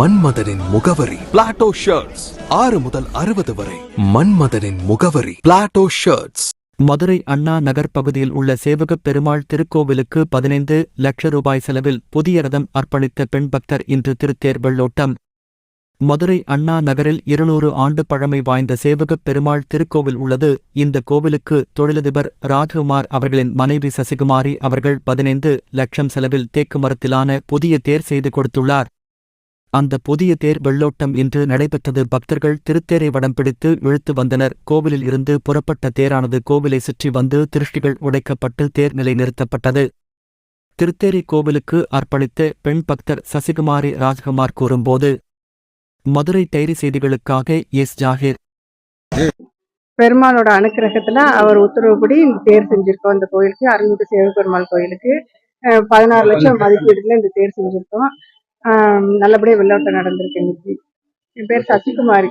மன்மதனின் முகவரி. Plato shirts ஆறு முதல் அறுபது வரை. மன்மதனின் முகவரி. பிளாட்டோ ஷர்ட்ஸ் மதுரை அண்ணா நகர் பகுதியில் உள்ள சேவகப் பெருமாள் திருக்கோவிலுக்கு பதினைந்து லட்ச ரூபாய் செலவில் புதிய ரதம் அர்ப்பணித்த பெண் பக்தர் இன்று திருத்தேர் வெள்ளோட்டம். மதுரை அண்ணா நகரில் இருநூறு ஆண்டு பழமை வாய்ந்த சேவகப் பெருமாள் திருக்கோவில் உள்ளது. இந்த கோவிலுக்கு தொழிலதிபர் ராஜ்குமார் அவர்களின் மனைவி சசிகுமாரி அவர்கள் பதினைந்து லட்சம் செலவில் தேக்கு மரத்திலான புதிய தேர் செய்து கொடுத்துள்ளார். அந்த புதிய தேர் வெள்ளோட்டம் இன்று நடைபெற்றது. பக்தர்கள் திருத்தேரை வடம் பிடித்து இழுத்து வந்தனர். கோவிலில் இருந்து புறப்பட்ட தேரானது கோவிலை சுற்றி வந்து திருஷ்டிகள் உடைக்கப்பட்டு தேர் நிலை நிறுத்தப்பட்டது. திருத்தேரி கோவிலுக்கு அர்ப்பணித்த பெண் பக்தர் சசிகுமாரி ராஜகுமார் கூறும்போது மதுரை டைரி செய்திகளுக்காக எஸ். ஜாகிர். பெருமாளோட அனுக்கிரகத்துல அவர் உத்தரவுப்படி இந்த தேர் செஞ்சிருக்கோம். இந்த கோயிலுக்கு அருள்மிகு சிவபெருமாள் கோயிலுக்கு அஹ் பதினாறு லட்சம் மதிப்பீடுல இந்த தேர் செஞ்சிருக்கோம். ஆஹ் நல்லபடியா வெள்ளோட்டம் நடந்திருக்கு இன்னைக்கு என் பேர் சசிகுமாரி